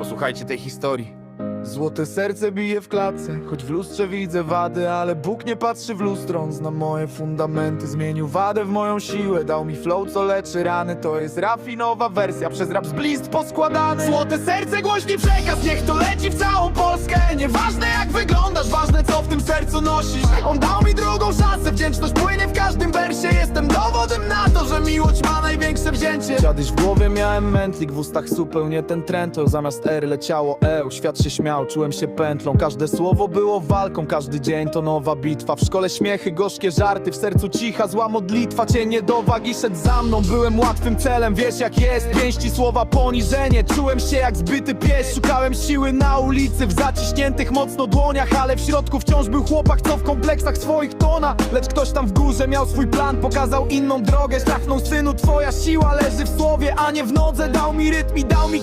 Posłuchajcie tej historii. Złote serce bije w klatce, choć w lustrze widzę wady Ale Bóg nie patrzy w lustro, on zna moje fundamenty Zmienił wadę w moją siłę, dał mi flow co leczy rany. To jest rafinowa wersja, przez rap z blist poskładany. Złote serce, głośny przekaz, niech to leci w całą Polskę. Nieważne jak wyglądasz, ważne co w tym sercu nosisz. On dał mi drugą szansę, wdzięczność płynie w każdym wersie. Jestem dowodem na to, że miłość ma Kiedyś w głowie miałem mętlik, w ustach zupełnie ten trend To zamiast R leciało E, świat się śmiał, czułem się pętlą. Każde słowo było walką, każdy dzień to nowa bitwa. W szkole śmiechy, gorzkie żarty, w sercu cicha zła modlitwa Cienie do wagi szedł za mną, byłem łatwym celem Wiesz jak jest, pięści słowa poniżenie. Czułem się jak zbyty pies, szukałem siły na ulicy W zaciśniętych mocno dłoniach, ale w środku wciąż był chłopak Co w kompleksach swoich tona. Lecz ktoś tam w górze miał swój plan, pokazał inną drogę. Strachnął synu, twoja siła leży w słowie, a nie w nodze. Dał mi rytm i dał mi